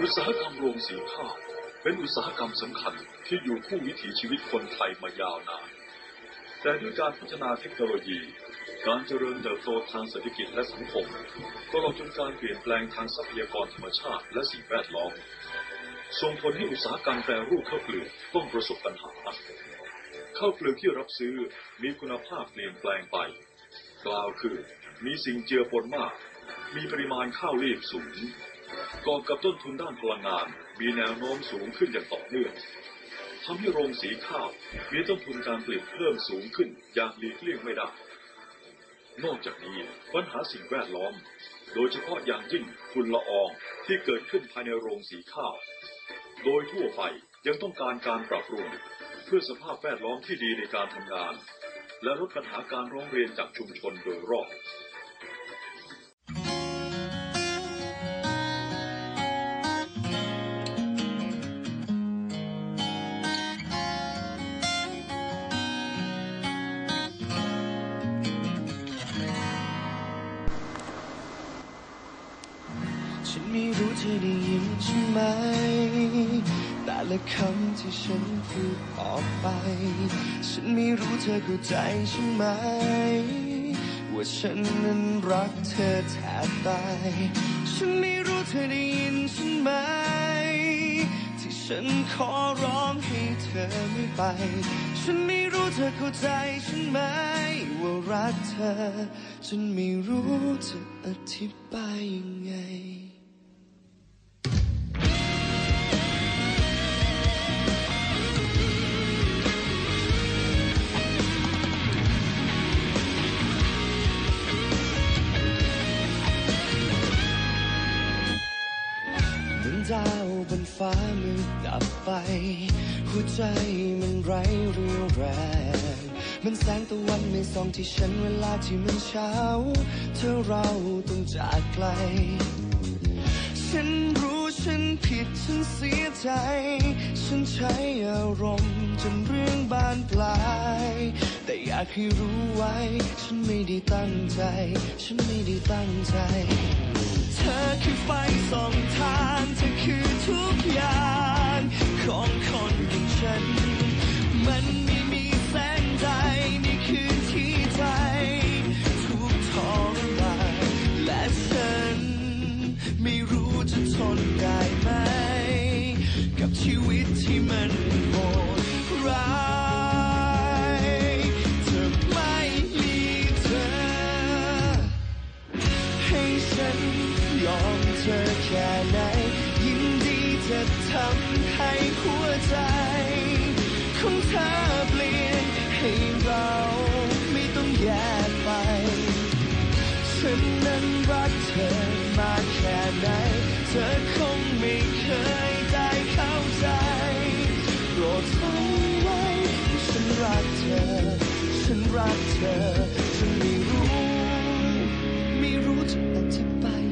อุตสาหกรรมโรงสีข้าวเป็นอุตสาหกรรมสำคัญที่อยู่คู่วิถีชีวิตคนไทยมายาวนาน แต่ด้วยการพัฒนาเทคโนโลยี การเจริญเติบโตทางเศรษฐกิจและสังคมตลอดจนการเปลี่ยนแปลงทางทรัพยากรธรรมชาติและสิ่งแวดล้อมส่งผลให้อุตสาหกรรมแปรรูปข้าวเปลือกต้องประสบปัญหาข้าวเปลือกที่รับซื้อมีคุณภาพเปลี่ยนแปลงไป กล่าวคือ มีสิ่งเจือปนมาก มีปริมาณข้าวรีบสูง ก่อกับต้นทุนด้านพลังงาน มีแนวโน้มสูงขึ้นอย่างต่อเนื่องทำให้โรงสีข้าวมีต้นทุนการผลิตเพิ่มสูงขึ้นอย่างหลีกเลี่ยงไม่ได้ นอกจากนี้ปัญหาสิ่งแวดล้อม โดยเฉพาะอย่างยิ่งฝุ่นละอองที่เกิดขึ้นภายในโรงสีข้าว โดยทั่วไปยังต้องการการปรับปรุงเพื่อสภาพแวดล้อมที่ดีในการทำงาน และลดปัญหาการร้องเรียนจากชุมชนโดยรอบ ฉันไม่รู้เธอได้ยินใช่ไหม แต่ละคำที่ฉันพูดออกไป ฉันไม่รู้เธอเข้าใจใช่ไหม ว่าฉันนั้นรักเธอแทบตาย ฉันไม่รู้เธอได้ยินใช่ไหม ที่ฉันขอร้องให้เธอไม่ไป ฉันไม่รู้เธอเข้าใจฉันไหม ว่ารักเธอ ฉันไม่รู้จะอธิบายยังไง เหมือนดาวบนฟ้ามืดดับไป หัวใจมันไร้เรี่ยวแรง มันแสงตะวันในส่องที่ฉันเวลาที่มันเช้า เธอเราต้องจากไกล ฉันรู้ฉันผิดฉันเสียใจ ฉันใช้อารมณ์จนเรื่องบานปลาย แต่อยากให้รู้ไว้ ฉันไม่ได้ตั้งใจ ฉันไม่ได้ตั้งใจ เธอคือไฟส่อง ฉัน มันไม่มีแสงใดในคืนที่ใจทุกทรมานและฉัน ไม่รู้จะทนได้ไหม กับชีวิตที่มันโหดร้ายเธอไม่มีเธอ ให้ฉันยอมเธอแค่ไหนยินดีจะทำให้หัวใจ ของเธอเปลี่ยนให้เราไม่ต้องแยกไป ฉันนั้นรักเธอมาแค่ไหน เธอคงไม่เคยได้เข้าใจโปรดฟังไว้ฉันรักเธอ ฉันรักเธอ ฉันไม่รู้ ไม่รู้จะอธิบาย